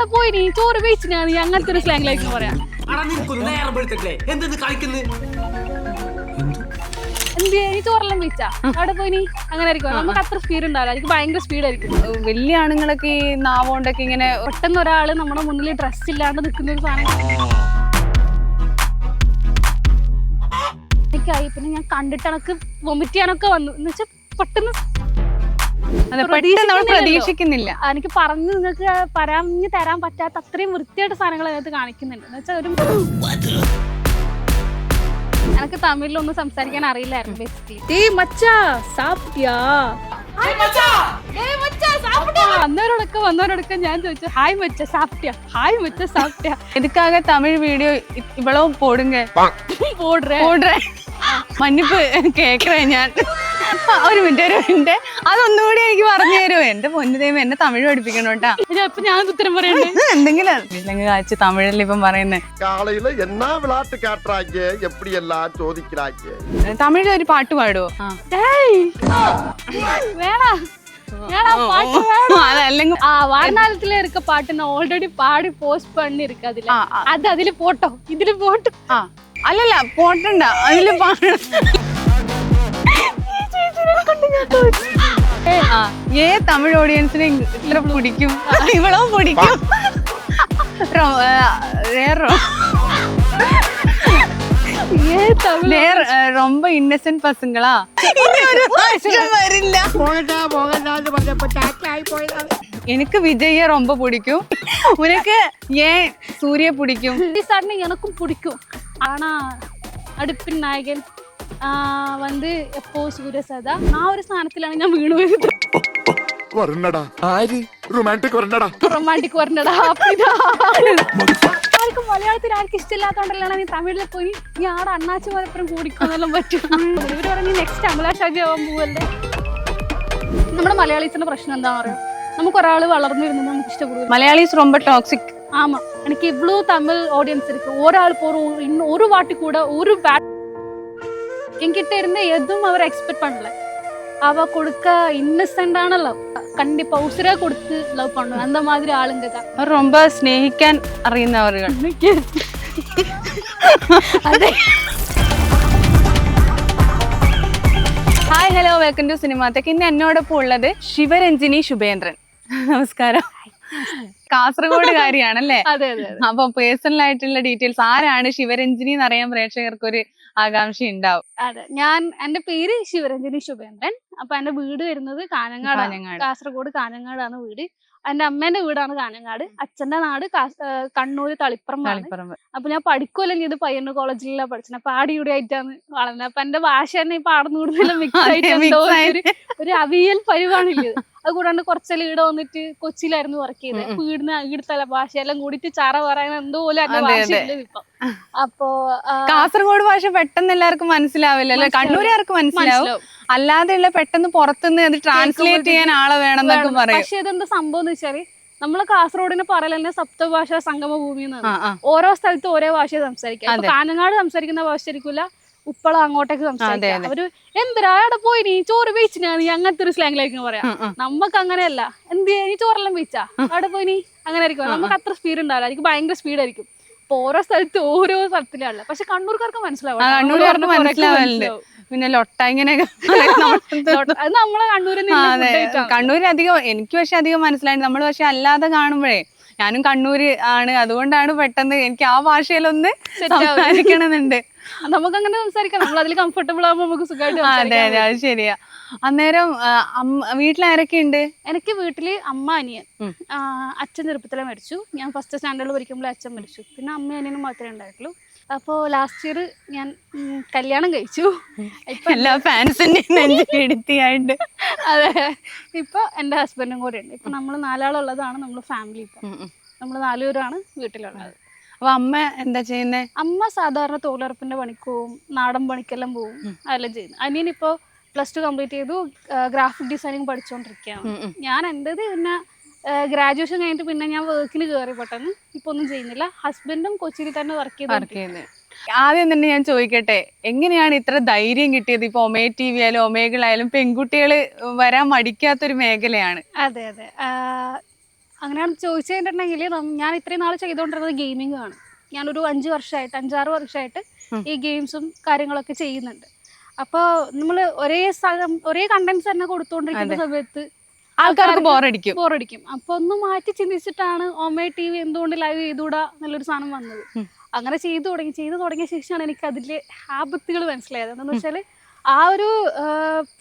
അവിടെ പോയി നീ ചോറ് വെയിച്ചിനാ നീ അങ്ങനത്തെ ഒരു സ്ലാങ്ങിലേക്ക് പറയാം. എന്ത് നീ ചോറെല്ലാം വെച്ചാ അവിടെ പോയി നീ അങ്ങനെ ആയിരിക്കും നമുക്ക് അത്ര സ്പീഡ് ഉണ്ടാവില്ല. എനിക്ക് ഭയങ്കര സ്പീഡായിരിക്കും വലിയ ആണുങ്ങളൊക്കെ ഈ നാവോണ്ടൊക്കെ ഇങ്ങനെ പെട്ടെന്ന് ഒരാൾ നമ്മുടെ മുന്നിൽ ഡ്രസ് ഇല്ലാണ്ട് നിൽക്കുന്ന ഒരു സാധനം. എനിക്കായി. പിന്നെ ഞാൻ കണ്ടിട്ടണക്ക് വൊമിറ്റ് ചെയ്യാനൊക്കെ വന്നു. എന്ന് വെച്ചാൽ പെട്ടെന്ന് അതെ പെട്ടെന്ന് നമ്മൾ പ്രതീക്ഷിക്കുന്നില്ല. എനിക്ക് പറഞ്ഞു നിങ്ങൾക്ക് പറഞ്ഞു തരാൻ പറ്റാത്ത അത്രയും വൃത്തിയായിട്ട് സാധനങ്ങൾ അതിനകത്ത് കാണിക്കുന്നുണ്ട്. എന്ന് വെച്ചാൽ ഒരു എനിക്ക് തമിഴിലൊന്നും സംസാരിക്കാൻ അറിയില്ലായിരുന്നു ബേസിക്കലി വന്നവരോടൊക്കെ വന്നവരോടൊക്കെ ഞാൻ ചോദിച്ചു ഹായ് മച്ച സാപ്റ്റിയ ഹായ് മച്ച സാപ്റ്റിയ എതുക്കാകെ തമിഴ് വീഡിയോ ഇവളോ പോടുങ്ക പോടുറേ പോടുറേ മഞ്ഞിപ്പ് കേക്കറേ ഞാൻ. ഒരു മിനിറ്റ് ഒരു മിനിറ്റ് അതൊന്നും കൂടി എനിക്ക് പറഞ്ഞു തരുമോ എന്റെ പൊന്നു ദൈവം എന്നെ തമിഴ് പഠിപ്പിക്കണം കേട്ടാ അപ്പൊ ഞാൻ ഉത്തരം പറയണ്ടേ എന്തെങ്കിലും ഇല്ലെങ്കിൽ കാഴ്ച തമിഴിൽ ഇപ്പം പറയുന്നത് காலையில என்ன விளையாட்டு காட்டுறாங்க எப்படி எல்லாம் சோதிக்கிறாங்க തമിഴിൽ ഒരു പാട്ട് പാടുവോ ഏയ് വേണാ வேணா பாட்டு അതല്ലെങ്കിൽ ஆ வாரணாலத்துல இருக்க பாட்டு நான் ஆல்ரெடி பாடி போஸ்ட் பண்ணி இருக்கு அதுல ആ, ആ. அது அதுல போட்டோம் இதுல போட்டு ആ അല്ലല്ല പോട്ടണ്ട അതില് പാടണം ആ ഏ തമിഴ് ഓഡിയൻസിനെ ഇത്ര പിടിക്കും ഇവളോ പിടിക്കും ரொம்ப இன்னசென்ட் பசங்களா எனக்கு விஜய ரொம்ப பிடிக்கும் உனக்கு ஏன் சூரிய பிடிக்கும் சார்னு எனக்கும் பிடிக்கும் ஆனா அடுப்பின் நாயகன் வந்து எப்போ സൂര്യസദാ ആ ഒരു സ്ഥാനത്തിലാണ് ഞാൻ വീണു പോയത് வரண்டா ஆரி ரொமான்டிக் வரண்டா റൊമാൻറ്റിക് പറഞ്ഞടാ അപ്പിതാ. ആർക്കും മലയാളത്തിൽ ആർക്കും ഇഷ്ടമില്ലാത്തോണ്ടല്ലാണ് നീ തമിഴിൽ പോയി നീ ആടെ അണ്ണാച്ചി മലപ്പുറം കൂടിക്കൊന്നെല്ലാം പറ്റും ഇവര് പറഞ്ഞു നെക്സ്റ്റ് അമലാഷാജി ആവാൻ പോവല്ലേ നമ്മുടെ മലയാളീസിന്റെ പ്രശ്നം എന്താണെന്ന് അറിയാം നമുക്ക് ഒരാൾ വളർന്നു വരുന്നത് നമുക്ക് ഇഷ്ടപ്പെടും மலையாளிஸ் ரொம்ப டாக்ஸிக் ஆமா எனக்கு இவ்வளோ தமிழ் ஆடியன்ஸ் இருக்கு ஒரு ஆள் போற ஒரு- இன்னும் ஒரு வாட்டி கூட ஒரு பேட் என்கிட்ட இருந்து எதுவும் அவர் எக்ஸ்பெக்ட் பண்ணல அவ கொடுக்க இன்னசென்டான லவ் கண்டிப்பா உசுரே கொடுத்து லவ் பண்ணுவேன் அந்த மாதிரி ஆளுங்க தான் അവർ ரொம்ப സ്നേഹിക്കാൻ അറിയുന്നവരുകൾ അതെ ഹായ് ഹലോ വെൽക്കം ടു സിനിമാത്തേക്ക് ഇന്ന് എന്നോടൊപ്പം ഉള്ളത് ശിവരഞ്ജിനി ശുഭേന്ദ്രൻ നമസ്കാരം കാസർഗോഡുകാരിയാണല്ലേ അതെ അതെ അതെ അപ്പൊ പേഴ്സണൽ ആയിട്ടുള്ള ഡീറ്റെയിൽസ് ആരാണ് ശിവരഞ്ജിനി എന്ന് അറിയാൻ പ്രേക്ഷകർക്ക് ഒരു ആകാംക്ഷ ഉണ്ടാവും അതെ. ഞാൻ എന്റെ പേര് ശിവരഞ്ജനി ശുഭേന്ദ്രൻ. അപ്പൊ എന്റെ വീട് വരുന്നത് കാഞ്ഞങ്ങാട്. കാസർഗോഡ് കാനങ്ങാടാണ് വീട്. എന്റെ അമ്മേന്റെ വീടാണ് കാനങ്ങാട് അച്ഛന്റെ നാട് കണ്ണൂര് തളിപ്പറമ്പാണ്. തളിപ്പറമ്പ്. അപ്പൊ ഞാൻ പഠിക്കുമല്ലോ ചെയ്ത് പയ്യന്നൂർ കോളേജിലാണ് പഠിച്ചത്. അപ്പൊ ആടി ഇവിടെ ആയിട്ടാണ് വളർന്നത്. അപ്പൊ എന്റെ ഭാഷ തന്നെ ഇപ്പൊ ആടുന്നൂടുന്നെല്ലാം മിക്സ് ആയിട്ട്. ഒരു- ഒരു അവിയൽ പരിവാണില്ല അത് കൂടാണ്ട് കുറച്ചെല്ലാം ഇവിടെ വന്നിട്ട് കൊച്ചിയിലായിരുന്നു വർക്ക് ചെയ്തത്. അപ്പൊ ഇവിടുന്ന് ഇവിടുത്തെ ഭാഷയെല്ലാം കൂടിയിട്ട് ചാറ പറയാൻ എന്തോ പോലെ ഭാഷ. അപ്പൊ കാസർഗോഡ് ഭാഷ പെട്ടെന്ന് എല്ലാവർക്കും മനസ്സിലാവില്ല അല്ലെ? മനസ്സിലാവില്ല. കണ്ണൂരുകാർക്ക് മനസ്സിലാവും. അല്ലാതെയുള്ള പെട്ടെന്ന് പുറത്തുനിന്ന് അത് ട്രാൻസ്ലേറ്റ് ചെയ്യാൻ ആളെ വേണമെന്നൊക്കെ വേണം. പറയും. പക്ഷെ ഇതെന്താ സംഭവം എന്ന് വെച്ചാൽ നമ്മളെ കാസർഗോഡിനെ പറയലെന്നെ സപ്തഭാഷ സംഗമ ഭൂമി എന്നാണ് ഓരോ സ്ഥലത്തും ഓരോ ഭാഷ സംസാരിക്കാം കാനങ്ങാട് സംസാരിക്കുന്ന ഭാഷ ആയിരിക്കില്ല ഉപ്പള അങ്ങോട്ടേക്ക് സംസാരിക്കാം. അവർ എന്തിനാ? അവിടെ പോയി നീ ചോറ് വെയിച്ചിനാ നീ അങ്ങനത്തെ ഒരു സ്ലാങ്ങിലായിരിക്കും പറയാം. നമുക്ക് അങ്ങനെയല്ല. എന്ത് നീ ചോറെല്ലാം വെച്ചാ അവിടെ പോയി നീ അങ്ങനെ ആയിരിക്കും നമുക്ക് അത്ര സ്പീഡ് ഉണ്ടാവില്ല. എനിക്ക് ഭയങ്കര സ്പീഡ് ആയിരിക്കും. അപ്പൊ ഓരോ സ്ഥലത്ത് ഓരോ സ്ഥലത്തിലാണ് പക്ഷെ കണ്ണൂർക്കാർക്ക് മനസ്സിലാവും മനസ്സിലാവലുണ്ട്. പിന്നെ ലൊട്ട ഇങ്ങനെയൊക്കെ അത് നമ്മളെ കണ്ണൂരിൽ കണ്ണൂരിൽ അധികം എനിക്ക് പക്ഷെ അധികം മനസ്സിലായി നമ്മൾ പക്ഷെ അല്ലാതെ കാണുമ്പോഴേ ഞാനും കണ്ണൂര് ആണ്. അതുകൊണ്ടാണ് പെട്ടെന്ന് എനിക്ക് ആ ഭാഷയിലൊന്ന്. സംസാരിക്കണമെന്നുണ്ട്. നമുക്ക് അങ്ങനെ സംസാരിക്കാം. നമ്മൾ അതിൽ കംഫർട്ടബിൾ ആകുമ്പോൾ നമുക്ക് സുഖമായിട്ട് അതെ അതെ അത് ശരിയാ. അന്നേരം വീട്ടിൽ ആരൊക്കെ വീട്ടിലാരൊക്കെ ഉണ്ട്? എനിക്ക് വീട്ടിൽ അമ്മ അനിയൻ. അച്ഛൻ ചെറുപ്പത്തിലെ മരിച്ചു. ഞാൻ ഫസ്റ്റ് സ്റ്റാൻഡേർഡിൽ പഠിക്കുമ്പോൾ അച്ഛൻ മരിച്ചു. പിന്നെ അമ്മ അനിയനും മാത്രമേ ഉണ്ടായിട്ടുള്ളൂ. അപ്പോൾ ലാസ്റ്റ് ഇയർ ഞാൻ കല്യാണം കഴിച്ചു. എല്ലാ അതെ. ഇപ്പൊ എന്റെ ഹസ്ബൻഡും കൂടെ ഉണ്ട്. ഇപ്പൊ നമ്മൾ നാലാളുള്ളതാണ് നമ്മൾ ഫാമിലി ഇപ്പൊ. നമ്മൾ നാലുപേരാണ് വീട്ടിലുള്ളത്. അപ്പൊ അമ്മ എന്താ ചെയ്യുന്നേ? അമ്മ സാധാരണ തൊഴിലുറപ്പിന്റെ പണിക്ക് പോവും നാടൻ പണിക്കെല്ലാം പോവും അതെല്ലാം ചെയ്യുന്നു അനിയനിപ്പോ പ്ലസ് ടു കംപ്ലീറ്റ് ചെയ്തു ഗ്രാഫിക് ഡിസൈനിങ് പഠിച്ചുകൊണ്ടിരിക്കുകയാണ്. ഞാൻ എന്റെത് പിന്നെ ഗ്രാജുവേഷൻ കഴിഞ്ഞിട്ട് പിന്നെ ഞാൻ വർക്കിന് കയറി പെട്ടെന്ന്. ഇപ്പൊ ഒന്നും ചെയ്യുന്നില്ല. ഹസ്ബൻഡും കൊച്ചിയിൽ തന്നെ വർക്ക് ചെയ്ത് ആദ്യം തന്നെ ഞാൻ ചോദിക്കട്ടെ എങ്ങനെയാണ് ഇത്ര ധൈര്യം കിട്ടിയത്? ഇപ്പൊ ഒമേ ടി വി ആയാലും ഒമേകളായാലും പെൺകുട്ടികൾ വരാൻ മടിക്കാത്തൊരു മേഖലയാണ്. അതെ അതെ. അങ്ങനെയാണ് ചോദിച്ചു കഴിഞ്ഞിട്ടുണ്ടെങ്കിൽ ഞാൻ ഇത്രയും നാൾ ചെയ്തുകൊണ്ടിരുന്നത് ഗെയിമിംഗ് ആണ്. ഞാനൊരു അഞ്ച് വർഷമായിട്ട് അഞ്ചാറ് വർഷമായിട്ട് ഈ ഗെയിംസും കാര്യങ്ങളൊക്കെ ചെയ്യുന്നുണ്ട്. അപ്പോൾ നമ്മൾ ഒരേ സ്ഥലം ഒരേ കണ്ടന്റ്സ് തന്നെ കൊടുത്തുകൊണ്ടിരിക്കുന്ന സമയത്ത് ആൾക്കാർക്ക് ബോറടിക്കും ബോറടിക്കും അപ്പൊ ഒന്ന് മാറ്റി ചിന്തിച്ചിട്ടാണ് ഓമേ ടി വി എന്തുകൊണ്ട് ലൈവ് ചെയ്തുകൂടാ എന്നുള്ളൊരു സാധനം വന്നത്. അങ്ങനെ ചെയ്തു തുടങ്ങി. ചെയ്തു തുടങ്ങിയ ശേഷമാണ് എനിക്ക് അതിലെ ആപത്തുകൾ മനസ്സിലായത്. എന്താണെന്ന് വെച്ചാൽ ആ ഒരു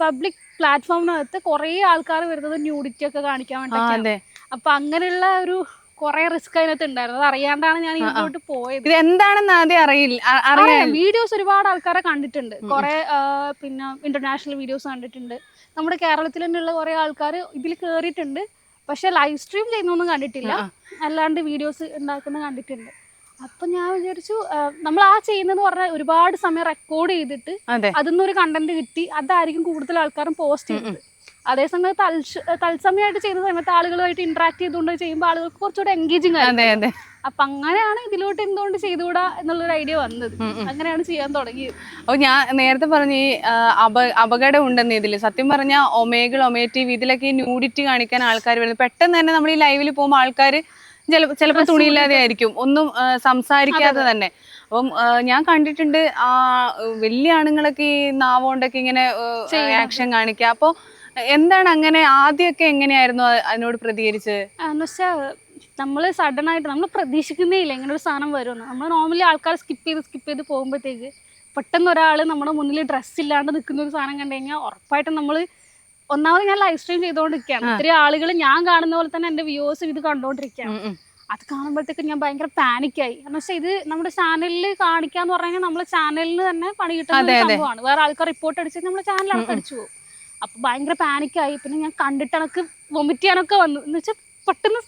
പബ്ലിക് പ്ലാറ്റ്ഫോമിനകത്ത് കുറേ ആൾക്കാർ വരുന്നത് ന്യൂഡിറ്റി ഒക്കെ കാണിക്കാൻ ആ വേണ്ടിയിട്ടാണ് അതെ അപ്പൊ അങ്ങനെയുള്ള ഒരു കുറെ റിസ്ക് അതിനകത്ത് ഉണ്ടായിരുന്നു. അത് അറിയാണ്ടാണ് ഞാൻ ഇങ്ങോട്ട് പോയത്. ഇത് എന്താണെന്ന് ആദ്യം അറിയില്ല. അറിയാം. വീഡിയോസ് ഒരുപാട് ആൾക്കാരെ കണ്ടിട്ടുണ്ട്. കുറെ പിന്നെ ഇന്റർനാഷണൽ വീഡിയോസ് കണ്ടിട്ടുണ്ട്. നമ്മുടെ കേരളത്തിൽ തന്നെയുള്ള കുറെ ആൾക്കാർ ഇതിൽ കേറിയിട്ടുണ്ട്. പക്ഷെ ലൈവ് സ്ട്രീം ചെയ്യുന്നൊന്നും കണ്ടിട്ടില്ല. അല്ലാണ്ട് വീഡിയോസ് ഉണ്ടാക്കുന്ന കണ്ടിട്ടുണ്ട്. അപ്പൊ ഞാൻ വിചാരിച്ചു നമ്മൾ ആ ചെയ്യുന്നതെന്ന് പറഞ്ഞാൽ ഒരുപാട് സമയം റെക്കോർഡ് ചെയ്തിട്ട് അതെ. അതിൽ കണ്ടന്റ് കിട്ടി. അതായിരിക്കും കൂടുതൽ ആൾക്കാരും പോസ്റ്റ് ചെയ്യുന്നത് അതേസമയം തത്സമയമായിട്ട് ചെയ്യുന്ന സമയത്ത് ആളുകളുമായിട്ട് ഇന്ററാക്ട് ചെയ്തുകൊണ്ട് ചെയ്യുമ്പോൾ ആളുകൾക്ക് കുറച്ചുകൂടെ എൻഗേജിങ് അതെ അപ്പൊ അങ്ങനെയാണ് ഇതിലോട്ട് എന്തുകൊണ്ട് ചെയ്തുകൂടാ എന്നുള്ളൊരു ഐഡിയ വന്നത്. അങ്ങനെയാണ് ചെയ്യാൻ തുടങ്ങിയത്. അപ്പൊ ഞാൻ നേരത്തെ പറഞ്ഞ ഈ അപ അപകടം ഉണ്ടെന്ന് ഇതിൽ. സത്യം പറഞ്ഞ ഒമേഗിൾ ഒമേറ്റീവ് ടി ഇതിലൊക്കെ ഈ ന്യൂഡിറ്റി കാണിക്കാൻ ആൾക്കാർ വരുന്നത്. പെട്ടെന്ന് തന്നെ നമ്മൾ ഈ ലൈവിൽ പോകുമ്പോൾ ആൾക്കാർ ചിലപ്പോൾ തുണിയില്ലാതെ ആയിരിക്കും. ഒന്നും സംസാരിക്കാതെ തന്നെ. അപ്പം ഞാൻ കണ്ടിട്ടുണ്ട് ആ വലിയ ആണുങ്ങളൊക്കെ ഈ നാവോണ്ടൊക്കെ ഇങ്ങനെ ആക്ഷൻ കാണിക്കുക അപ്പോൾ എന്താണ് അങ്ങനെ ആദ്യമൊക്കെ എങ്ങനെയായിരുന്നു അതിനോട് പ്രതികരിച്ചത്? എന്നുവെച്ചാൽ നമ്മൾ സഡൻ ആയിട്ട് നമ്മൾ പ്രതീക്ഷിക്കുന്നേ ഇല്ല. ഇങ്ങനെ ഒരു സാധനം വരുമെന്ന്. നമ്മൾ നോർമലി ആൾക്കാർ സ്കിപ്പ് ചെയ്ത് സ്കിപ്പ് ചെയ്ത് പോകുമ്പോഴത്തേക്ക് പെട്ടെന്ന് ഒരാൾ നമ്മുടെ മുന്നിൽ ഡ്രസ്സ് ഇല്ലാണ്ട് നിൽക്കുന്ന ഒരു സാധനം കണ്ടു കഴിഞ്ഞാൽ ഉറപ്പായിട്ടും നമ്മൾ ഒന്നാമത് ഞാൻ ലൈവ് സ്ട്രീം ചെയ്തുകൊണ്ടിരിക്കുകയാണ്. ഒത്തിരി ആളുകൾ ഞാൻ കാണുന്ന പോലെ തന്നെ എന്റെ വ്യൂവേഴ്സ് ഇത് കണ്ടുകൊണ്ടിരിക്കുകയാണ്. അത് കാണുമ്പോഴത്തേക്ക് ഞാൻ ഭയങ്കര പാനിക്കായി എന്ന് വെച്ചാൽ ഇത് നമ്മുടെ ചാനലിൽ കാണിക്കാന്ന് പറഞ്ഞു കഴിഞ്ഞാൽ ചാനലിൽ ചാനലിന് തന്നെ പണി കിട്ടുന്ന. സംഭവമാണ്. വേറെ ആൾക്കാർ റിപ്പോർട്ട് അടിച്ചാൽ നമ്മുടെ ചാനൽ അടിച്ചു പോകും. അപ്പൊ ഭയങ്കര പാനിക്കായി പിന്നെ ഞാൻ കണ്ടിട്ടണക്ക് എനിക്ക് വൊമിറ്റ് ചെയ്യാനൊക്കെ വന്നു. എന്ന് വെച്ചാൽ പെട്ടെന്ന്.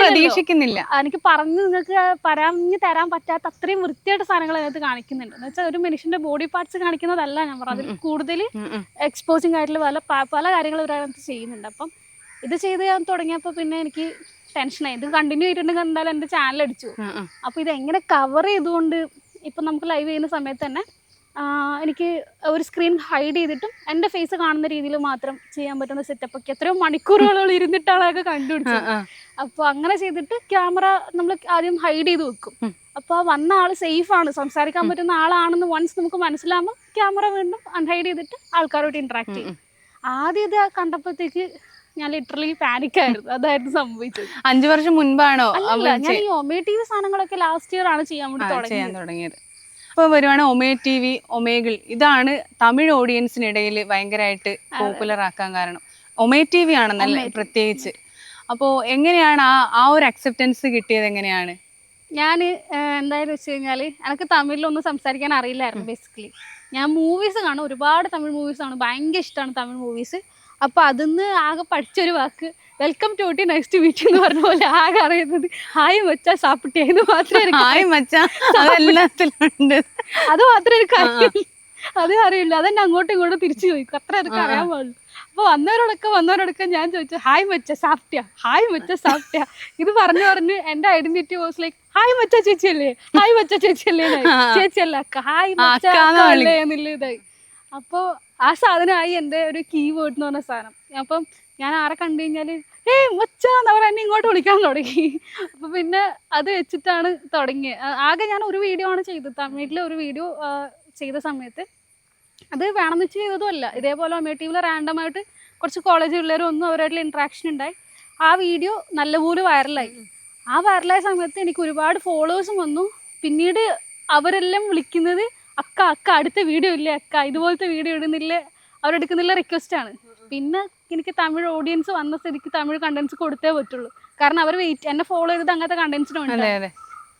പ്രതീക്ഷിക്കുന്നില്ല. എനിക്ക് പറഞ്ഞ് നിങ്ങൾക്ക് പറഞ്ഞു തരാൻ പറ്റാത്ത അത്രയും വൃത്തിയായിട്ട് സാധനങ്ങൾ അതിനകത്ത് കാണിക്കുന്നുണ്ട്. എന്ന് വെച്ചാൽ ഒരു മനുഷ്യന്റെ ബോഡി പാർട്സ് കാണിക്കുന്നതല്ല ഞാൻ പറഞ്ഞത്. അതിൽ കൂടുതൽ. എക്സ്പോസിങ് ആയിട്ടുള്ള പല പല കാര്യങ്ങളും ഒരാളത്ത് ചെയ്യുന്നുണ്ട്. അപ്പം ഇത് ചെയ്ത് ഞാൻ തുടങ്ങിയപ്പോൾ പിന്നെ എനിക്ക് ടെൻഷനായി ഇത് കണ്ടിന്യൂ ചെയ്തിട്ടുണ്ടെങ്കിൽ എന്തായാലും എന്റെ ചാനൽ അടിച്ചു. അപ്പോൾ ഇത് എങ്ങനെ കവർ ചെയ്തുകൊണ്ട് ഇപ്പം നമുക്ക് ലൈവ് ചെയ്യുന്ന സമയത്ത് തന്നെ എനിക്ക് ഒരു സ്ക്രീൻ ഹൈഡ് ചെയ്തിട്ടും എന്റെ ഫേസ് കാണുന്ന രീതിയിൽ മാത്രം ചെയ്യാൻ പറ്റുന്ന സെറ്റപ്പ് ഒക്കെ എത്രയോ മണിക്കൂറുകളോളം ഇരുന്നിട്ടാണ് അതൊക്കെ കണ്ടുപിടിച്ചത്. അപ്പോൾ അങ്ങനെ ചെയ്തിട്ട് ക്യാമറ നമ്മൾ ആദ്യം ഹൈഡ് ചെയ്ത് വെക്കും. അപ്പോൾ വന്ന ആൾ സേഫ് ആണ്. സംസാരിക്കാൻ പറ്റുന്ന ആളാണെന്ന് വൺസ് നമുക്ക് മനസ്സിലാകുമ്പോൾ ക്യാമറ വീണ്ടും അൺഹൈഡ് ചെയ്തിട്ട് ആൾക്കാരോട്ട് ഇന്ററാക്ട് ചെയ്യും. ആദ്യം ഇത് കണ്ടപ്പോഴത്തേക്ക് ഞാൻ ലിറ്ററലി പാനിക് ആയിരുന്നു. അതായിരുന്നു സംഭവിച്ചത്. അഞ്ചു വർഷം മുൻപാണോ അല്ല ഞാൻ ഈ ഒമേ ടി വി സാധനങ്ങളൊക്കെ ലാസ്റ്റ് ഇയർ ആണ് ചെയ്യാൻ വേണ്ടി തുടങ്ങിയത്. അപ്പോൾ വരുവാണ് ഒമേ ടി വി ഒമേഗിൾ. ഇതാണ് തമിഴ് ഓഡിയൻസിനിടയിൽ ഭയങ്കരമായിട്ട് പോപ്പുലർ ആക്കാൻ കാരണം. ഒമേ ടി വി ആണെന്നല്ലേ നല്ല പ്രത്യേകിച്ച്. അപ്പോൾ എങ്ങനെയാണ് ആ ആ ഒരു അക്സെപ്റ്റൻസ് കിട്ടിയത് എങ്ങനെയാണ്? ഞാൻ എന്തായാലും വെച്ച് കഴിഞ്ഞാൽ എനിക്ക് തമിഴിലൊന്നും സംസാരിക്കാൻ അറിയില്ലായിരുന്നു ബേസിക്കലി ഞാൻ മൂവീസ് കാണും ഒരുപാട് തമിഴ് മൂവീസ് കാണും. ഭയങ്കര ഇഷ്ടമാണ് തമിഴ് മൂവീസ് അപ്പോൾ അതിന്ന് ആകെ പഠിച്ചൊരു വാക്ക് welcome to the next week എന്ന് പറഞ്ഞ പോലെ ആകെ അറിയുന്നത് ഹായ് മച്ച സാപ്പിട്ടേ എന്ന് മാത്രമേ എനിക്ക് ഹായ് മച്ച. അതെല്ലാത്തിലുണ്ട്. അത് മാത്രമേ എനിക്ക് അറിയില്ല. അതേ അറിയില്ല. അതെന്നെ അങ്ങോട്ടും ഇങ്ങോട്ടും തിരിച്ചു ചോദിക്കും. അത്ര എനിക്ക് അറിയാൻ പാടുള്ളൂ. അപ്പൊ വന്നവരോടൊക്കെ വന്നവരോടൊക്കെ ഞാൻ ചോദിച്ചു ഹായ് മച്ച സാപ്പിട്ടിയ? ഹായ് മച്ച സാപ്പിട്ടിയ? ഇത് പറഞ്ഞു പറഞ്ഞ് എന്റെ ഐഡന്റിറ്റി വാസ് ലൈക്ക് ഹായ് മച്ച ചേച്ചിയല്ലേ? ഹായ് മച്ച ചേച്ചിയല്ലേ. ചേച്ചിയല്ല അക്ക ഹായ് മച്ച അല്ലേ? എന്നുള്ള ഇതായി. അപ്പോൾ ആ സാധനമായി എന്റെ ഒരു കീ വേർഡ് എന്ന് പറഞ്ഞ സാധനം. അപ്പം ഞാൻ ആരെ കണ്ടു കഴിഞ്ഞാൽ ഏയ് മച്ച അവർ എന്നെ ഇങ്ങോട്ട് വിളിക്കാൻ തുടങ്ങി. അപ്പോൾ പിന്നെ അത് വെച്ചിട്ടാണ് തുടങ്ങിയത് ആകെ ഞാൻ ഒരു വീഡിയോ ആണ് ചെയ്തത്. തമിഴിലെ ഒരു വീഡിയോ ചെയ്ത സമയത്ത്. അത് വേണമെന്ന് വെച്ച് ചെയ്തതുമല്ല. ഇതേപോലെ ഒമേ ടി വിയിൽ റാൻഡമായിട്ട് കുറച്ച് കോളേജ് പിള്ളേരും ഒന്നും അവരായിട്ടുള്ള ഇൻട്രാക്ഷൻ ഉണ്ടായി. ആ വീഡിയോ നല്ലപോലെ വൈറലായി ആ വൈറലായ സമയത്ത് എനിക്ക് ഒരുപാട് ഫോളോവേഴ്സും വന്നു. പിന്നീട് അവരെല്ലാം വിളിക്കുന്നത് അക്ക അക്ക അടുത്ത വീഡിയോ ഇല്ലേ അക്ക? ഇതുപോലത്തെ വീഡിയോ ഇടുന്നില്ലേ? അവരെടുക്കുന്നില്ല റിക്വസ്റ്റ് ആണ്. പിന്നെ എനിക്ക് തമിഴ് ഓഡിയൻസ് വന്ന സ്ഥിതിക്ക് തമിഴ് കണ്ടന്റ്സ് കൊടുത്തേ പറ്റുള്ളൂ. കാരണം അവർ വെയിറ്റ് എന്നെ ഫോളോ ചെയ്തത് അങ്ങനത്തെ കണ്ടന്റ്സിനും ഉണ്ട് അതെ അതെ.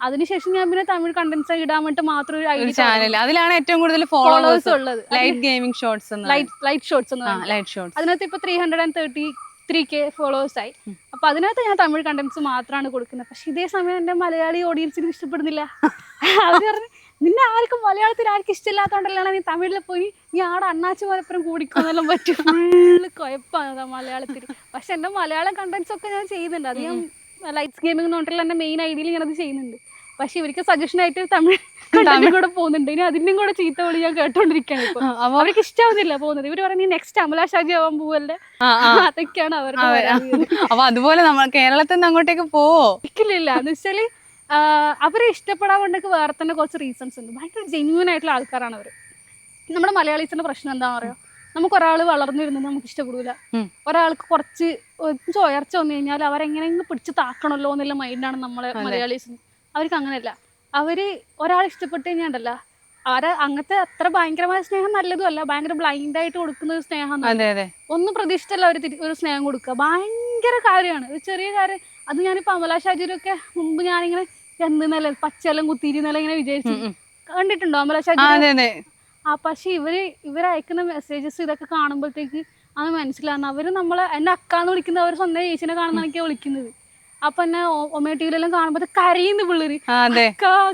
അതിനുശേഷം ഞാൻ പിന്നെ തമിഴ് കണ്ടന്റ്സ് ഇടാൻ വേണ്ടി മാത്രം ഒരു ഐഡി ചാനൽ അതിലാണ് ഏറ്റവും കൂടുതൽ ഫോളോവേഴ്സ് ഉള്ളത്. Light gaming shorts light light shorts light shorts അതിനകത്ത് ഇപ്പൊ three hundred and thirty three K followers ആയി അപ്പൊ അതിനകത്ത് ഞാൻ തമിഴ് കണ്ടന്റ്സ് മാത്രമാണ് കൊടുക്കുന്നത്. പക്ഷെ ഇതേ സമയം എന്റെ മലയാളി ഓഡിയൻസിന് ഇഷ്ടപ്പെടുന്നില്ല. അവർ പറഞ്ഞു നിന്നെ ആർക്കും മലയാളത്തിൽ ആർക്കും ഇഷ്ടമില്ലാത്തതുകൊണ്ടല്ലാണ് നീ തമിഴിൽ പോയി നീ ആടെ അണ്ണാച്ചി മലപ്പുറം കൂടിക്കോന്നെല്ലാം പറ്റും. ഫുള്ള് കുഴപ്പമാണ് മലയാളത്തിൽ. പക്ഷെ എന്റെ മലയാളം കണ്ടന്റ്സ് ഒക്കെ ഞാൻ ചെയ്യുന്നുണ്ട്. അത് ഞാൻ ലൈറ്റ്സ് ഗെയിമിംഗ് എന്ന് പറഞ്ഞിട്ടുള്ള എന്റെ മെയിൻ ഐഡിയയിൽ ഞാനത് ചെയ്യുന്നുണ്ട്. പക്ഷെ ഇവർക്ക് സജഷൻ ആയിട്ട് തമിഴ് കണ്ടന്റും കൂടെ പോകുന്നുണ്ട്. ഇനി അതിന്റെയും കൂടെ ചീത്ത വിളി ഞാൻ കേട്ടോണ്ടിരിക്കുകയാണ് ഇപ്പൊ. അപ്പൊ അവർക്ക് ഇഷ്ടാവുന്നില്ല പോകുന്നത്. ഇവർ പറഞ്ഞ നെക്സ്റ്റ് അമല ഷാജി ആവാൻ പോവല്ലേ. അതൊക്കെയാണ് അവരുടെ അപ്പൊ അതുപോലെ നമ്മൾ കേരളത്തിൽ നിന്ന് അങ്ങോട്ടേക്ക് പോവോ? ഇല്ല എന്ന് വെച്ചാൽ അവരെ ഇഷ്ടപ്പെടാൻ വേണ്ടിയൊക്കെ വേറെ തന്നെ കുറച്ച് റീസൺസ് ഉണ്ട്. ഭയങ്കര ജെന്യൂൻ ആയിട്ടുള്ള ആൾക്കാരാണ് അവർ നമ്മുടെ മലയാളീസിന്റെ പ്രശ്നം എന്താ പറയുക നമുക്ക് ഒരാൾ വളർന്നു വരുന്നത് നമുക്ക് ഇഷ്ടപ്പെടില്ല ഒരാൾക്ക് കുറച്ച് ഉയർച്ച വന്നു കഴിഞ്ഞാൽ അവരെങ്ങനെയെങ്കിലും പിടിച്ച് താക്കണല്ലോ എന്നുള്ള മൈൻഡാണ് നമ്മളെ മലയാളീസിന് അവർക്ക് അങ്ങനെയല്ല. അവർ ഒരാൾ ഇഷ്ടപ്പെട്ട് കഴിഞ്ഞാണ്ടല്ല അവരെ അങ്ങനത്തെ അത്ര ഭയങ്കരമായ സ്നേഹം നല്ലതും അല്ല. ഭയങ്കര ബ്ലൈൻഡ് ആയിട്ട് കൊടുക്കുന്ന ഒരു സ്നേഹം ഒന്നും പ്രതീക്ഷിച്ചല്ല അവർ ഒരു സ്നേഹം കൊടുക്കുക. ഭയങ്കര കാര്യമാണ്. ഒരു ചെറിയ കാര്യം അത് ഞാനിപ്പോൾ അമലാ ഷാജിയിലൊക്കെ മുമ്പ് ഞാനിങ്ങനെ എന്ത് നില പച്ചെല്ലാം നല്ല ഇങ്ങനെ വിചാരിച്ചു. കണ്ടിട്ടുണ്ടോ? അമല ആ, പക്ഷെ ഇവർ ഇവർ അയക്കുന്ന മെസ്സേജസ് ഇതൊക്കെ കാണുമ്പോഴത്തേക്ക് അത് മനസ്സിലാകുന്ന അവർ നമ്മളെ എന്നെ അക്കാന്ന് വിളിക്കുന്നത് അവർ സ്വന്തം ചേച്ചിനെ കാണുന്നതൊക്കെയാണ് വിളിക്കുന്നത്. അപ്പൊ എന്നെ ഒമേ ടി വിയിലെല്ലാം കാണുമ്പോൾ കരയുന്നു പിള്ളേര്.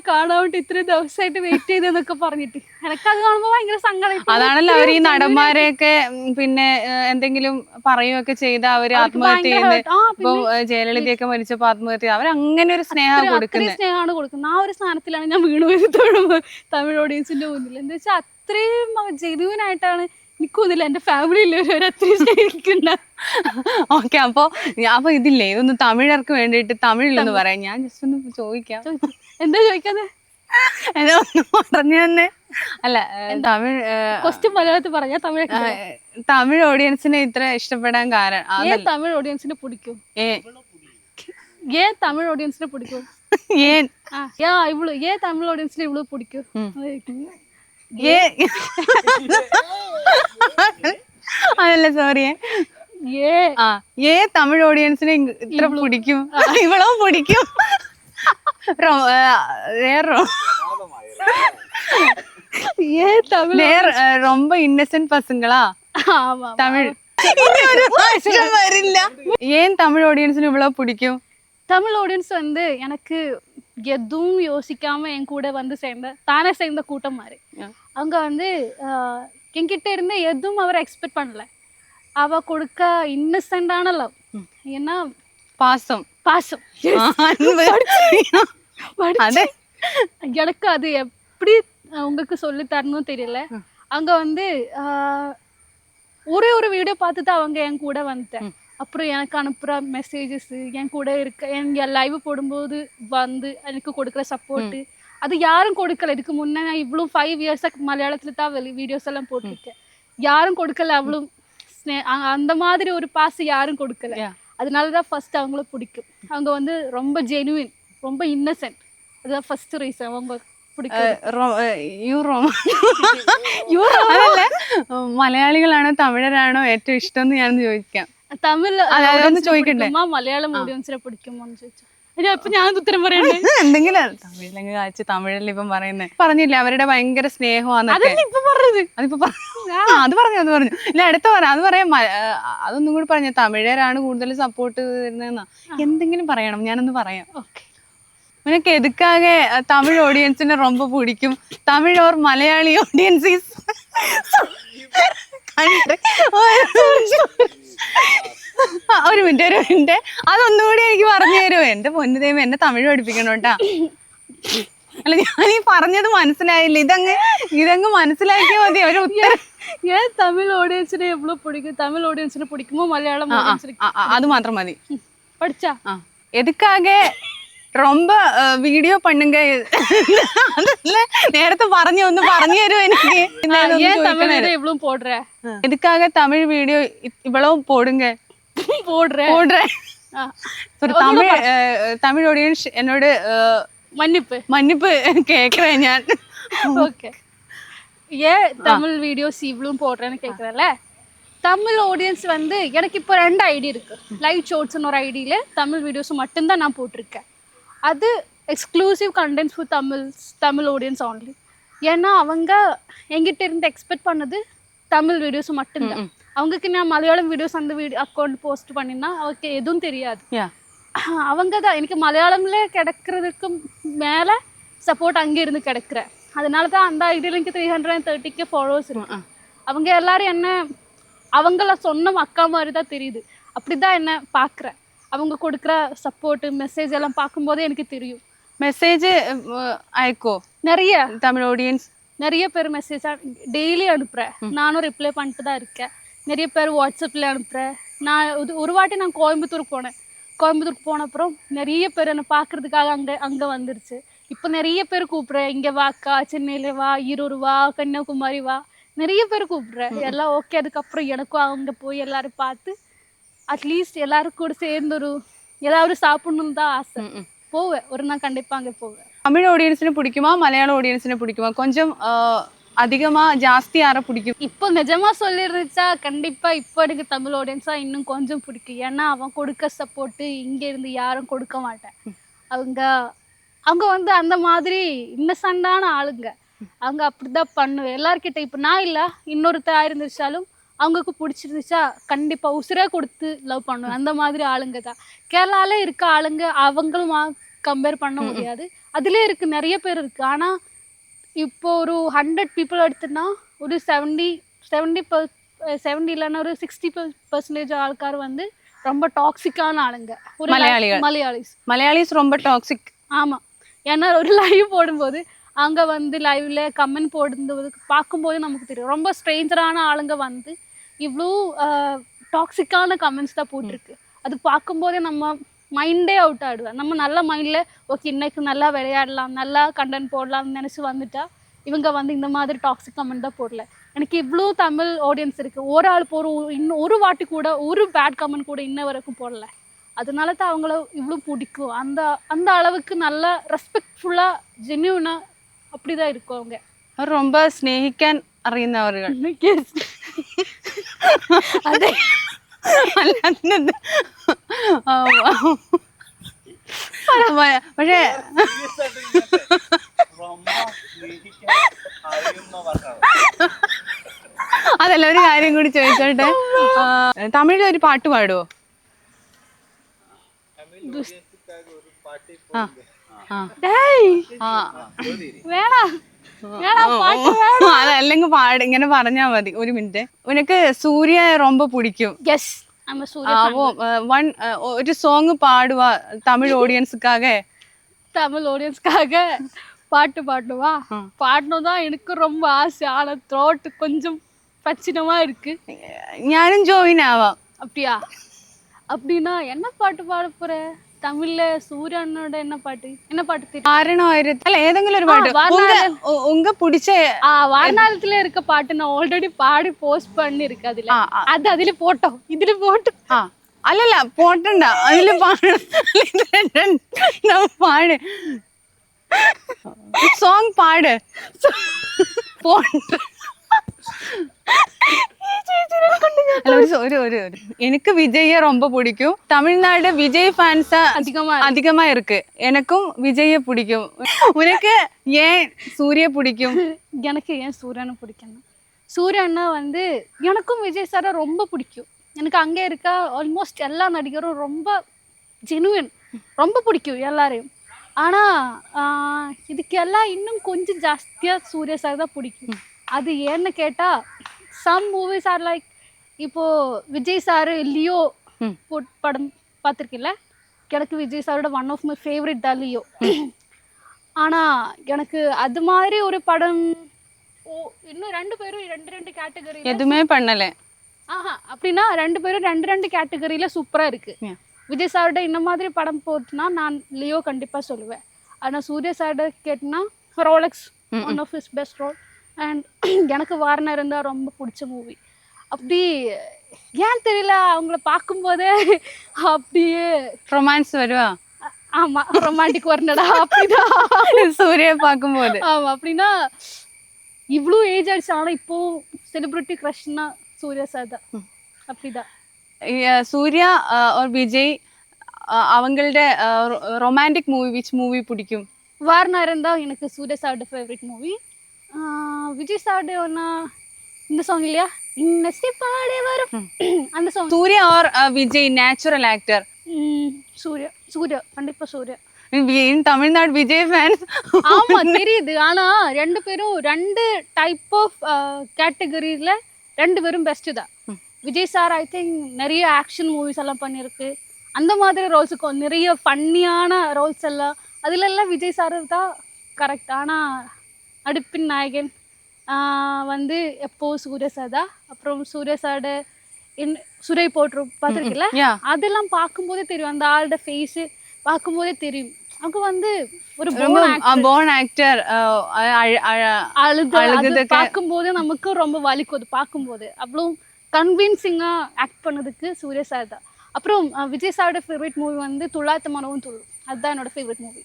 കാണാൻ വേണ്ടി ഇത്രയും ദിവസമായിട്ട് വെയിറ്റ് ചെയ്തെന്നൊക്കെ പറഞ്ഞിട്ട്. എനിക്ക് അത് കാണുമ്പോ ഭയങ്കര സങ്കടം അതാണല്ലോ അവർ ഈ നടന്മാരെയൊക്കെ പിന്നെ എന്തെങ്കിലും പറയുകയൊക്കെ ചെയ്ത അവർ ആത്മഹത്യ ചെയ്ത് ഇപ്പൊ ജയലളിതയൊക്കെ മരിച്ചപ്പോ ആത്മഹത്യ അവർ അങ്ങനെ ഒരു സ്നേഹം കൊടുക്കുന്നത് സ്നേഹമാണ് കൊടുക്കുന്നത്. ആ ഒരു സ്ഥാനത്തിലാണ് ഞാൻ വീണു വരുത്തോഴും തമിഴ് ഓഡിയൻസിന്റെ മുന്നിൽ. എന്താ വെച്ചാൽ അത്രയും ജെനുവൻ ആയിട്ടാണ് എനിക്ക് തോന്നില്ല എന്റെ ഫാമിലിയിൽ ഒരു അത്രയും സ്നേഹിക്കുന്ന ഓക്കെ അപ്പൊ അപ്പോൾ അപ്പൊ ഇതില്ലേ? ഇതൊന്ന് തമിഴർക്ക് വേണ്ടിയിട്ട് തമിഴിലൊന്ന് പറയാം. ഞാൻ ജസ്റ്റ് ഒന്ന് ചോദിക്കാം. എന്താ ചോദിക്കാതെ എന്നാ ഒന്ന് പറഞ്ഞു തന്നെ. അല്ല തമിഴ് ക്വസ്റ്റ്യൻ മലയാളത്തിൽ പറഞ്ഞാൽ തമിഴ് തമിഴ് ഓഡിയൻസിനെ ഇത്ര ഇഷ്ടപ്പെടാൻ കാരണം ഏ തമിഴ് ഓഡിയൻസിനെ പിടിക്കും. ഏ. ഏ തമിഴ് ഓഡിയൻസിനെ പിടിക്കും. ഏൻ ആ യാ ഇവൾ ഏ തമിഴ് ഓഡിയൻസിനെ ഇവൾ പിടിക്കും. ഏ അതല്ല സോറി ഏ ആ ഏ തമിഴ് ഓഡിയൻസിനെ ഇങ് ഇത്ര പിടിക്കും ഇവളോ പിടിക്കും റൊ- ഏ, വേറെ ഏ തമിഴ് വേറെ ഏ, ரொம்ப இன்னசென்ட் பசங்களா ஆமா தமிழ் இனி ஒரு வருஷம் வரில்ல ஏன் தமிழ் ஆடியன்ஸ்னு இவ்வளவு பிடிக்கும் தமிழ் ஆடியன்ஸ் வந்து எனக்கு எதுவும் யோசிக்காம என் கூட வந்து சேர்ந்த தானே சேர்ந்த கூட்டம் மாதிரி. அவங்க வந்து என்கிட்ட இருந்து எதுவும் அவர் எக்ஸ்பெக்ட் பண்ணல. அவ கொடுக்க இன்னசென்டான லவ் ஏன்னா பாசம். பாசம். எனக்கு அது எப்படி உங்களுக்கு சொல்லி தரணும் தெரியல அங்க வந்து ஒரே ஒரு வீடியோ பார்த்துட்டு அவங்க என் கூட வந்துட்டேன். அப்புறம் எனக்கு அனுப்புகிற மெசேஜஸ் என் கூட இருக்க என் லைவ் போடும்போது வந்து எனக்கு கொடுக்குற சப்போர்ட்டு அது யாரும் கொடுக்கல இதுக்கு முன்னே நான் இவ்வளோ ஃபைவ் இயர்ஸாக மலையாளத்தில் தான் வெளி வீடியோஸ் எல்லாம் போட்டிருக்கேன் யாரும் கொடுக்கல அவ்வளோ ஸ்னே அ- அந்த மாதிரி ஒரு பாஸ் யாரும் கொடுக்கல Yeah. அதனால தான் ஃபர்ஸ்ட் அவங்கள பிடிக்கும் அவங்க வந்து ரொம்ப ஜெனுவின் ரொம்ப இன்னசென்ட் அதுதான் ஃபர்ஸ்ட் ரீசன் அவங்க பிடிக்கும் യൂറോ അതല്ല മലയാളികളാണോ തമിഴരാണോ ഏറ്റവും ഇഷ്ടം എന്ന് ഞാൻ ചോദിക്കാം തമിഴ് മലയാളം എന്ന് ഞാൻ ഉത്തരം എന്തെങ്കിലും തമിഴിൽ ഇപ്പം പറയുന്നത് പറഞ്ഞില്ല അവരുടെ ഭയങ്കര സ്നേഹമാണ് അത് പറഞ്ഞു അത് പറഞ്ഞു. ഇല്ല അടുത്ത പറ അത് പറയാം. അതൊന്നും കൂടി പറഞ്ഞു തമിഴരാണ് കൂടുതൽ സപ്പോർട്ട് തരുന്നതെന്നാ എന്തെങ്കിലും പറയണം ഞാനൊന്ന് പറയാം. ഉനക്ക് എതുക്കാകെ തമിഴ് ഓഡിയൻസിനെ റൊമ്പ പിടിക്കും? തമിഴ് ഓർ മലയാളി ഓഡിയൻസീസ് കണ്ട്. ഒരു മിനിറ്റ് ഒരു മിനിറ്റ്. അതൊന്നുകൂടി എനിക്ക് പറഞ്ഞു തരുമോ? എന്റെ പൊന്നു ദൈവം എന്നെ തമിഴ് പഠിപ്പിക്കണം കേട്ടാ. അല്ല ഞാൻ ഈ പറഞ്ഞത് മനസ്സിലായില്ല. ഇതങ്ങ് ഇതങ്ങ് മനസ്സിലാക്കിയ മതി. ഒരു ഉത്തരം. തമിഴ് ഓഡിയൻസിനെ ஆடியன்ஸ்னா எவ்வளவு തമിഴ് ഓഡിയൻസിനെ ஆடியன்ஸ்னா മലയാളം അത് அது മതി. மதி എതുക്കാകെ ரொம்ப വീഡിയോ പണ്ണുങ്ക അതല്ല നേരത്തെ പറഞ്ഞു ഒന്ന് പറഞ്ഞു തരുമോ എനിക്ക് പിന്നെ ഇതൊന്ന് ஏன் தமிழ் ചോദിക്കണേ. வீடியோ இவ்வளவு போடுற എതുക്കാകെ തമിഴ് വീഡിയോ ഇവളവും പോടുങ്ക போடுற போடுற ஆ. ஒரு தமிழ் அஹ், தமிழ் ஆடியன்ஸ் என்னோட அஹ், மன்னிப்பு மன்னிப்பு கேக்குறேன் ഞാൻ ஓகே ஏன் தமிழ் வீடியோஸ் இவ்வளவும் போடுறேன்னு கேட்குறேன்ல தமிழ் ஆடியன்ஸ் வந்து எனக்கு இப்போ ரெண்டு ஐடி இருக்கு லைவ் ஷோட்ஸ்னு ஒரு ஐடியில் தமிழ் வீடியோஸ் மட்டும்தான் நான் போட்டிருக்கேன் அது exclusive contents for Tamil Tamil audience only. ஏன்னா அவங்க என்கிட்ட இருந்து எக்ஸ்பெக்ட் பண்ணது தமிழ் வீடியோஸ் மட்டும்தான். அவங்களுக்கு நான் மலையாளம் வீடியோஸ் அந்த வீடியோ அக்கௌண்ட் போஸ்ட் பண்ணினா அவருக்கு எதுவும் தெரியாது. அவங்க தான் எனக்கு மலையாளம்ல கிடைக்கிறதுக்கு மேலே சப்போர்ட் அங்கே இருந்து கிடைக்கிற. அதனால தான் அந்த ஐடியில் எனக்கு த்ரீ ஹண்ட்ரட் அண்ட் தேர்ட்டிக்கு ஃபாலோவர்ஸ் இருக்கு. அவங்க எல்லாரும் என்ன அவங்கள சொன்ன அக்கா மாதிரி தான் தெரியுது. அப்படி தான் என்ன பார்க்குறேன் அவங்க கொடுக்குற சப்போர்ட்டு மெசேஜ் எல்லாம் பார்க்கும்போதே எனக்கு தெரியும். மெசேஜ் அயக்கோ. நிறைய. தமிழ் ஆடியன்ஸ் நிறைய பேர் மெசேஜ் டெய்லி அனுப்புகிறேன் நானும் ரிப்ளை பண்ணிட்டு தான் இருக்கேன். நிறைய பேர் வாட்ஸ்அப்பில் அனுப்புகிறேன் நான் ஒரு ஒரு வாட்டி நான் கோயம்புத்தூர் போனேன். கோயம்புத்தூர் போன அப்புறம் நிறைய பேர் என்னை பார்க்கறதுக்காக அங்கே அங்கே வந்துருச்சு. இப்போ நிறைய பேர் கூப்பிட்றேன் இங்கே வாக்கா சென்னையில் வா ஈரோடு வா கன்னியாகுமரி வா. நிறைய பேர் கூப்பிட்றேன் எல்லாம் ஓகே அதுக்கப்புறம் எனக்கும் அங்கே போய் எல்லாரும் பார்த்து அட்லீஸ்ட் எல்லாரும் கூட சேர்ந்து ஒரு ஏதாவது சாப்பிடணும்னு தான் ஆசை. போவேன். ஒரு நாள் கண்டிப்பாக அங்கே போவேன். தமிழ் ஆடியன்ஸிനെ பிடிக்குமா? மலையாள ஆடியன்ஸிനെ பிடிக்குமா? கொஞ்சம் அதிகமா ஜாஸ்தி யாரை பிடிக்கும்? இப்போ நிஜமா சொல்லிருந்துச்சா? கண்டிப்பா இப்போ எனக்கு தமிழ் ஆடியன்ஸா இன்னும் கொஞ்சம் பிடிக்கும். ஏன்னா அவன் கொடுக்க சப்போர்ட்டு இங்க இருந்து யாரும் கொடுக்க மாட்டேன். அவங்க அவங்க வந்து அந்த மாதிரி இன்னசென்டான ஆளுங்க. அவங்க அப்படிதான் பண்ணுவேன். எல்லார்கிட்ட இப்போ நான் இல்லை. இன்னொருத்தா இருந்துச்சாலும் அவங்களுக்கு பிடிச்சிருந்துச்சா கண்டிப்பாக உசுரே கொடுத்து லவ் பண்ணுவேன். அந்த மாதிரி ஆளுங்க தான். கேரளாவில் இருக்க ஆளுங்க அவங்களும் கம்பேர் பண்ண முடியாது. அதுலேயே இருக்கு நிறைய பேர் இருக்கு. ஆனா இப்போ ஒரு ஹண்ட்ரட் பீப்புள் எடுத்துனா ஒரு செவன்டி செவன்டி பர் செவன்டி இல்லைன்னா ஒரு சிக்ஸ்டி பர்சன்டேஜ் ஆள்கார் வந்து ரொம்ப டாக்ஸிக்கான ஆளுங்க. ஒரு மலையாளிகள். மலையாளிஸ். மலையாளிஸ் ரொம்ப டாக்ஸிக் ஆமா. ஏன்னா ஒரு லைவ் போடும்போது அங்க வந்து லைவ்ல கமெண்ட் போடும்போது பார்க்கும்போது நமக்கு தெரியும். ரொம்ப ஸ்ட்ரேஞ்சரான ஆளுங்க வந்து இவ்வளோ டாக்ஸிக்கான கமெண்ட்ஸ் தான் போட்டிருக்கு அது பார்க்கும்போதே நம்ம மைண்டே அவுட் ஆகிடுவேன் நம்ம நல்ல மைண்டில் ஓகே இன்னைக்கு நல்லா விளையாடலாம் நல்லா கண்டென்ட் போடலாம்னு நினச்சி வந்துட்டா இவங்க வந்து இந்த மாதிரி டாக்ஸிக் கமெண்ட் தான் போடல எனக்கு இவ்வளோ தமிழ் ஆடியன்ஸ் இருக்குது ஒரு ஆள் போகிற இன்னும் ஒரு வாட்டி கூட ஒரு பேட் கமெண்ட் கூட இன்ன வரைக்கும் போடல அதனால தான் அவங்கள இவ்வளோ பிடிக்கும் அந்த அந்த அளவுக்கு நல்ல ரெஸ்பெக்ட்ஃபுல்லாக ஜென்யூனாக அப்படி தான் இருக்கும் அவங்க അവർ ரொம்ப സ്നേഹിക്കാൻ അറിയുന്നവരുകൾ Yes. അതെ. വ- പക്ഷേ അതല്ല ഒരു കാര്യം കൂടി ചോദിച്ചോട്ടെ. തമിഴിൽ ഒരു പാട്ട് പാടുവോ? വേണം? അതല്ലെങ്കിൽ പാട് ഇങ്ങനെ പറഞ്ഞാ മതി ഒരു മിനിറ്റ് ഉനക്ക് സൂര്യ ரொம்ப പിടിക്കും യെസ് நம்ம சூர்யா அப்போ ஒன் ஒரு சாங் பாடுவா தமிழ் ஆடியன்ஸுக்காக தமிழ் ஆடியன்ஸ்க்காக பாட்டு பாடுவா பாடணும் தான் எனக்கு ரொம்ப ஆசை ஆனால் த்ரோட்டு கொஞ்சம் பிரச்சனமா இருக்கு ഞാനും ജോയിൻ ആവാം அப்படியா அப்படின்னா என்ன பாட்டு பாட போற தமிழ்ல சூர்யா அண்ணனோட என்ன பாட்டு என்ன பாட்டு தெரியும் കാരണമായിരുന്നു അല്ല ഏതെങ്കിലും ഒരു പാട്ട് ആ, ഉങ്ക ഉ- ഉങ്ക പിടിച്ച ஆ வாரணாலத்துல இருக்க பாட்டு நான் ஆல்ரெடி பாடி போஸ்ட் பண்ணிருக்கு அதுல ആ, ആ, அது அதுல போட்டோம் இதுல போட்டு ആ അല്ലല്ല പോട്ടണ്ട അതില് പാടണം ഞാൻ പാട് സോങ് പാട് പോണ്ട ஒரு ஒரு எனக்கு விஜய ரொம்ப பிடிக்கும். தமிழ்நாடு விஜய் ஃபேன்ஸா அதிகமா அதிகமா இருக்கு. எனக்கும் விஜய பிடிக்கும். உனக்கு ஏன் சூரிய பிடிக்கும்? எனக்கு ஏன் சூரியனை பிடிக்கும் சூரியன்னா வந்து எனக்கும் விஜய் சாரை ரொம்ப பிடிக்கும். எனக்கு அங்கே இருக்க ஆல்மோஸ்ட் எல்லா நடிகரும் ரொம்ப ஜெனுவின் ரொம்ப பிடிக்கும் எல்லாரையும். ஆனால் இதுக்கெல்லாம் இன்னும் கொஞ்சம் ஜாஸ்தியாக சூர்யா சார் தான் பிடிக்கும். அது ஏன்னு கேட்டால் சம் மூவிஸ் ஆர் லைக் இப்போது விஜய் சார் லியோ. போட் படம் பார்த்துருக்கில்ல? எனக்கு விஜய் சாரோட ஒன் ஆஃப் மை ஃபேவரட் தான் லியோ. ஆனால் எனக்கு அது மாதிரி ஒரு படம் ஓ இன்னும் ரெண்டு பேரும் ரெண்டு ரெண்டு கேட்டகரி எதுவுமே பண்ணல. ஆஹா அப்படின்னா ரெண்டு பேரும் ரெண்டு ரெண்டு கேட்டகரியில் சூப்பராக இருக்கு. Yeah. விஜய் சாரோட இந்த மாதிரி படம் போட்டுனா நான் லியோ கண்டிப்பாக சொல்லுவேன். ஆனால் சூர்யா சாரோட கேட்டினா Rolex one of his best role and எனக்கு வாரணம் இருந்தால் ரொம்ப பிடிச்ச மூவி அப்படி ஏன் தெரியல அவங்கள பார்க்கும்போதே அப்படியே ரொமான்ஸ் வருவா ஆமா ரொமான்டிக் வரனடா அப்படிதான் சூரிய பார்க்கும்போது ஆமா அப்படின்னா இவ்வளோ ஏஜ் ஆயிடுச்சு ஆனால் இப்போ செலிபிரிட்டி கிரஷ்னா சூர்யா சார் தான் அப்படிதான் சூர்யா ஒரு விஜய் அவங்கள்ட ரொமான்டிக் மூவி விச் மூவி பிடிக்கும் வாரணா இருந்தால் எனக்கு சூர்யா சாரோட ஃபேவரட் மூவி விஜய் சாரோட ஒன்னா இந்த சாங் இல்லையா? இன்னசி பாடே வரும். அந்த song Suriya or Vijay natural actor Suriya. Suriya. கண்டிப்பா சூர்யா. தமிழ்நாடு விஜய் ஃபேன்ஸ் ஆமா தெரியுது. ஆனா ரெண்டு பேரும் ரெண்டு டைப் ஆஃப் கேட்டகரியில ரெண்டு பேரும் பெஸ்ட் தான். விஜய் சார் ஐ திங்க் நிறைய ஆக்ஷன் மூவிஸ் எல்லாம் பண்ணிருக்கு. அந்த மாதிரி ரோல்ஸுக்கும் நிறைய ஃபன்னியான ரோல்ஸ் எல்லாம் அதுல எல்லாம் விஜய் சார் தான் கரெக்ட் ஆனா நடிப்பின் நாயகன். வந்து எப்போ சூரியசாதா அப்புறம் சூரியசாட சாட சுரை போட்டு பார்த்துருக்குல்ல அதெல்லாம் பார்க்கும்போதே தெரியும். அந்த ஆளோட ஃபேஸ் பார்க்கும்போதே தெரியும். அவங்க வந்து ஒரு போன் ஆக்டர் அழுது அழுது பார்க்கும்போது நமக்கு ரொம்ப வலிக்கும் அது பார்க்கும்போது. அவ்வளோ கன்வின்சிங்காக ஆக்ட் பண்ணதுக்கு சூரிய சாரதா அப்புறம் விஜய் சாரோட ஃபேவரட் மூவி வந்து துள்ளாத்த மனவும் துள்ளு அதுதான் என்னோட ஃபேவரட் மூவி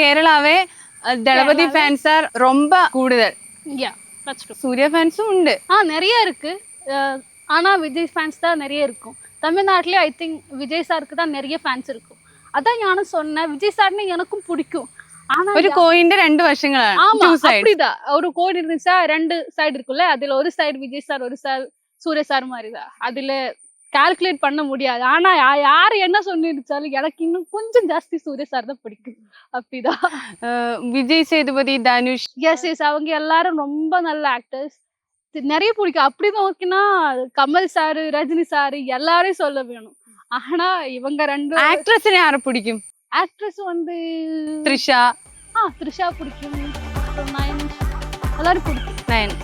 கேரளாவே தளபதி ஃபேன்ஸார் ரொம்ப கூடுதல். யா. சூர்யா ஃபேன்ஸும் உண்டு. ஆ நிறைய இருக்கு. ஆனால் விஜய் ஃபேன்ஸ் தான் நிறைய இருக்கும். தமிழ்நாட்டிலே ஐ திங்க் விஜய் சாருக்கு தான் நிறைய ஃபேன்ஸ் இருக்கும். அதான் நானும் சொன்னேன். விஜய் சார்னு எனக்கும் பிடிக்கும். ஒரு கோயின்ட ரெண்டு வருஷங்கள்? ஆமா அப்படிதான் ஒரு கோயில் இருந்துச்சா ரெண்டு சைடு இருக்குல்ல அதுல ஒரு சைடு விஜய் சார் ஒரு சார் சூரிய சார் மாதிரிதான் அதுல கால்குலேட் பண்ண முடியாது. ஆனா யாரு என்ன சொன்னிருச்சாலும் எனக்கு இன்னும் கொஞ்சம் ஜாஸ்தி சூரிய சார் தான் பிடிக்கும். அப்படிதான். விஜய் சேதுபதி தனுஷ். எஸ் எஸ் அவங்க எல்லாரும் ரொம்ப நல்ல ஆக்டர்ஸ் நிறைய பிடிக்கும். அப்படிதான் ஓகேன்னா கமல் சாரு ரஜினி சாரு எல்லாரையும் சொல்ல வேணும். ஆனா இவங்க ரெண்டு ஆக்ட்ரஸ் யார பிடிக்கும்? ஆக்ட்ரஸ் வந்து த்ரிஷா. ஆ த்ரிஷா பிடிக்கும். நயன். எல்லாரும் பிடிக்கும். நயன்.